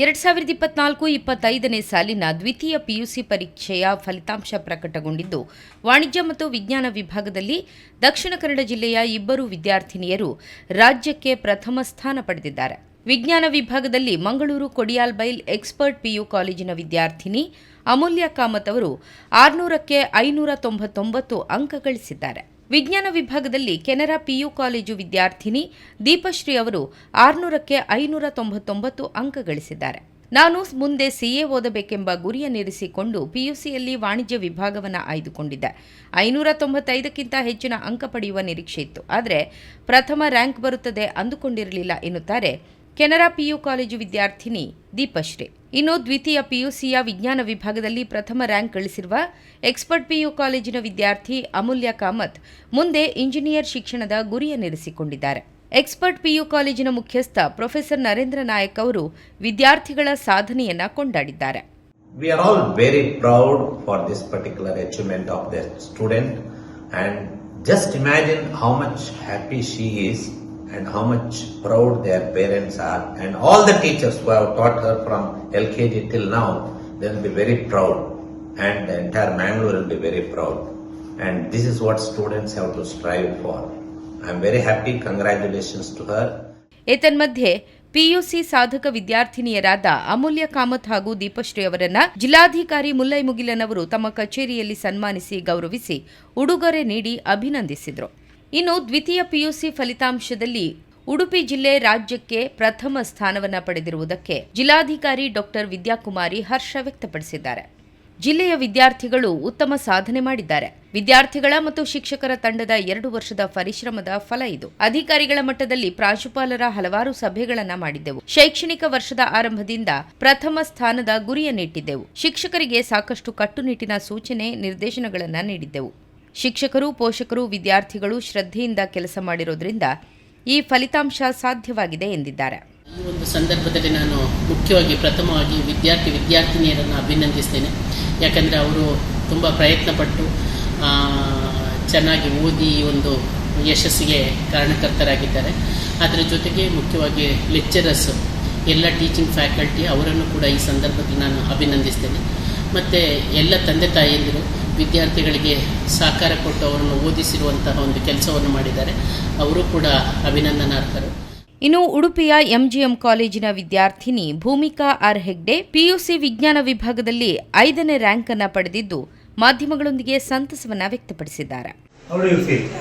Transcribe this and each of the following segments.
ಎರಡ್ ಸಾವಿರದ ಇಪ್ಪತ್ನಾಲ್ಕು ಇಪ್ಪತ್ತೈದನೇ ಸಾಲಿನ ದ್ವಿತೀಯ ಪಿಯುಸಿ ಪರೀಕ್ಷೆಯ ಫಲಿತಾಂಶ ಪ್ರಕಟಗೊಂಡಿದ್ದು, ವಾಣಿಜ್ಯ ಮತ್ತು ವಿಜ್ಞಾನ ವಿಭಾಗದಲ್ಲಿ ದಕ್ಷಿಣ ಕನ್ನಡ ಜಿಲ್ಲೆಯ ಇಬ್ಬರು ವಿದ್ಯಾರ್ಥಿನಿಯರು ರಾಜ್ಯಕ್ಕೆ ಪ್ರಥಮ ಸ್ಥಾನ ಪಡೆದಿದ್ದಾರೆ. ವಿಜ್ಞಾನ ವಿಭಾಗದಲ್ಲಿ ಮಂಗಳೂರು ಕೊಡಿಯಾಲ್ಬೈಲ್ ಎಕ್ಸ್ಪರ್ಟ್ ಪಿಯು ಕಾಲೇಜಿನ ವಿದ್ಯಾರ್ಥಿನಿ ಅಮೂಲ್ಯ ಕಾಮತ್ ಅವರು ಆರುನೂರಕ್ಕೆ ಐನೂರ ತೊಂಬತ್ತೊಂಬತ್ತು ಅಂಕ ಗಳಿಸಿದ್ದಾರೆ. ವಿಜ್ಞಾನ ವಿಭಾಗದಲ್ಲಿ ಕೆನರಾ ಪಿಯು ಕಾಲೇಜು ವಿದ್ಯಾರ್ಥಿನಿ ದೀಪಶ್ರೀ ಅವರು ಆರುನೂರಕ್ಕೆ ಐನೂರ ತೊಂಬತ್ತೊಂಬತ್ತು ಅಂಕ ಗಳಿಸಿದ್ದಾರೆ. ನಾನು ಮುಂದೆ ಸಿಎ ಓದಬೇಕೆಂಬ ಗುರಿಯನ್ನಿರಿಸಿಕೊಂಡು ಪಿಯುಸಿಯಲ್ಲಿ ವಾಣಿಜ್ಯ ವಿಭಾಗವನ್ನು ಆಯ್ದುಕೊಂಡಿದ್ದೆ. ಐನೂರ ತೊಂಬತ್ತೈದಕ್ಕಿಂತ ಹೆಚ್ಚಿನ ಅಂಕ ಪಡೆಯುವ ನಿರೀಕ್ಷೆ ಇತ್ತು. ಆದರೆ ಪ್ರಥಮ ರ್ಯಾಂಕ್ ಬರುತ್ತದೆ ಅಂದುಕೊಂಡಿರಲಿಲ್ಲ ಎನ್ನುತ್ತಾರೆ ಕೆನರಾ ಪಿಯು ಕಾಲೇಜು ವಿದ್ಯಾರ್ಥಿನಿ ದೀಪಶ್ರೀ. ಇನ್ನು ದ್ವಿತೀಯ ಪಿಯುಸಿಯ ವಿಜ್ಞಾನ ವಿಭಾಗದಲ್ಲಿ ಪ್ರಥಮ ರ್ಯಾಂಕ್ ಗಳಿಸಿರುವ ಎಕ್ಸ್ಪರ್ಟ್ ಪಿಯು ಕಾಲೇಜಿನ ವಿದ್ಯಾರ್ಥಿ ಅಮೂಲ್ಯ ಕಾಮತ್ ಮುಂದೆ ಇಂಜಿನಿಯರ್ ಶಿಕ್ಷಣದ ಗುರಿಯನ್ನಿರಿಸಿಕೊಂಡಿದ್ದಾರೆ. ಎಕ್ಸ್ಪರ್ಟ್ ಪಿಯು ಕಾಲೇಜಿನ ಮುಖ್ಯಸ್ಥ ಪ್ರೊಫೆಸರ್ ನರೇಂದ್ರ ನಾಯಕ್ ಅವರು ವಿದ್ಯಾರ್ಥಿಗಳ ಸಾಧನೆಯನ್ನ ಕೊಂಡಾಡಿದ್ದಾರೆ. We are all very proud for this particular achievement of the just imagine how much happy she is and how much proud their parents are and all the teachers who have taught her from LKG till now, they will be very proud and the entire Mangalore will be very proud. And this is what students have to strive for. I am very happy. Congratulations to her. ಏತನ್ಮಧ್ಯೆ PUC ಸಾಧಕ ವಿದ್ಯಾರ್ಥಿನಿಯರಾದ ಅಮೂಲ್ಯ ಕಾಮತ್ ಹಾಗೂ ದೀಪಶ್ರೀ ಅವರನ್ನ ಜಿಲ್ಲಾಧಿಕಾರಿ ಮುಲ್ಲೈ ಮುಗಿಲನ್ ಅವರು ತಮ್ಮ ಕಚೇರಿಯಲ್ಲಿ ಸನ್ಮಾನಿಸಿ ಗೌರವಿಸಿ ಉಡುಗೊರೆ ನೀಡಿ ಅಭಿನಂದಿಸಿದರು ಇನ್ನು ದ್ವಿತೀಯ ಪಿಯುಸಿ ಫಲಿತಾಂಶದಲ್ಲಿ ಉಡುಪಿ ಜಿಲ್ಲೆ ರಾಜ್ಯಕ್ಕೆ ಪ್ರಥಮ ಸ್ಥಾನವನ್ನ ಪಡೆದಿರುವುದಕ್ಕೆ ಜಿಲ್ಲಾಧಿಕಾರಿ ಡಾಕ್ಟರ್ ವಿದ್ಯಾಕುಮಾರಿ ಹರ್ಷ ವ್ಯಕ್ತಪಡಿಸಿದ್ದಾರೆ. ಜಿಲ್ಲೆಯ ವಿದ್ಯಾರ್ಥಿಗಳು ಉತ್ತಮ ಸಾಧನೆ ಮಾಡಿದ್ದಾರೆ. ವಿದ್ಯಾರ್ಥಿಗಳ ಮತ್ತು ಶಿಕ್ಷಕರ ತಂಡದ ಎರಡು ವರ್ಷದ ಪರಿಶ್ರಮದ ಫಲ ಇದು. ಅಧಿಕಾರಿಗಳ ಮಟ್ಟದಲ್ಲಿ ಪ್ರಾಂಶುಪಾಲರ ಹಲವಾರು ಸಭೆಗಳನ್ನ ಮಾಡಿದ್ದೆವು. ಶೈಕ್ಷಣಿಕ ವರ್ಷದ ಆರಂಭದಿಂದ ಪ್ರಥಮ ಸ್ಥಾನದ ಗುರಿಯನ್ನಿಟ್ಟಿದ್ದೆವು. ಶಿಕ್ಷಕರಿಗೆ ಸಾಕಷ್ಟು ಕಟ್ಟುನಿಟ್ಟಿನ ಸೂಚನೆ, ನಿರ್ದೇಶನಗಳನ್ನು ನೀಡಿದ್ದೆವು. ಶಿಕ್ಷಕರು, ಪೋಷಕರು, ವಿದ್ಯಾರ್ಥಿಗಳು ಶ್ರದ್ಧೆಯಿಂದ ಕೆಲಸ ಮಾಡಿರೋದ್ರಿಂದ ಈ ಫಲಿತಾಂಶ ಸಾಧ್ಯವಾಗಿದೆ ಎಂದಿದ್ದಾರೆ. ಈ ಒಂದು ಸಂದರ್ಭದಲ್ಲಿ ನಾನು ಮುಖ್ಯವಾಗಿ ಪ್ರಥಮವಾಗಿ ವಿದ್ಯಾರ್ಥಿ ವಿದ್ಯಾರ್ಥಿನಿಯರನ್ನು ಅಭಿನಂದಿಸ್ತೇನೆ. ಯಾಕಂದರೆ ಅವರು ತುಂಬ ಪ್ರಯತ್ನಪಟ್ಟು ಚೆನ್ನಾಗಿ ಓದಿ ಈ ಒಂದು ಯಶಸ್ಸಿಗೆ ಕಾರಣಕರ್ತರಾಗಿದ್ದಾರೆ. ಅದರ ಜೊತೆಗೆ ಮುಖ್ಯವಾಗಿ ಲೆಕ್ಚರರ್ಸ್, ಎಲ್ಲ ಟೀಚಿಂಗ್ ಫ್ಯಾಕಲ್ಟಿ ಅವರನ್ನು ಕೂಡ ಈ ಸಂದರ್ಭದಲ್ಲಿ ನಾನು ಅಭಿನಂದಿಸ್ತೇನೆ. ಮತ್ತು ಎಲ್ಲ ತಂದೆ ತಾಯಿಯಂದಿರು ವಿದ್ಯಾರ್ಥಿಗಳಿಗೆ ಸಹಕಾರ ಕೊಟ್ಟು ಅವರನ್ನು ಓದಿಸಿರುವಂತಹ ಒಂದು ಕೆಲಸವನ್ನು ಮಾಡಿದ್ದಾರೆ. ಅವರು ಕೂಡ ಅಭಿನಂದನಾರ್ಹರು. ಇನ್ನು ಉಡುಪಿಯ ಎಂಜಿಎಂ ಕಾಲೇಜಿನ ವಿದ್ಯಾರ್ಥಿನಿ ಭೂಮಿಕಾ ಆರ್ ಹೆಗ್ಡೆ ಪಿಯುಸಿ ವಿಜ್ಞಾನ ವಿಭಾಗದಲ್ಲಿ ಐದನೇ ರ್ಯಾಂಕ್ ಅನ್ನು ಪಡೆದಿದ್ದು ಮಾಧ್ಯಮಗಳೊಂದಿಗೆ ಸಂತಸವನ್ನು ವ್ಯಕ್ತಪಡಿಸಿದ್ದಾರೆ. It. Uh,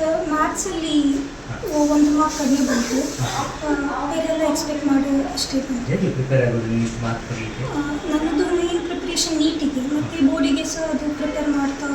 uh, ಮ್ಯಾಥ್ಸಲ್ಲಿ ಒಂದು ಮಾರ್ಕ್ ಕಡಿಮೆ ಬಂತು. ಬೇರೆಲ್ಲ ಎಕ್ಸ್ಪೆಕ್ಟ್ ಮಾಡೋ ಅಷ್ಟೇ ಹೇಗೆ ಪ್ರಿಪೇರ್ ಆಗೋದು ಮಾರ್ಕ್ ನನ್ನದು ಮೇನ್ ಪ್ರಿಪ್ರೇಷನ್ ನೀಟಿಗೆ ಮತ್ತು ಬೋರ್ಡಿಗೆ ಸಹ ಅದು ಪ್ರಿಪೇರ್ ಮಾಡ್ತಾ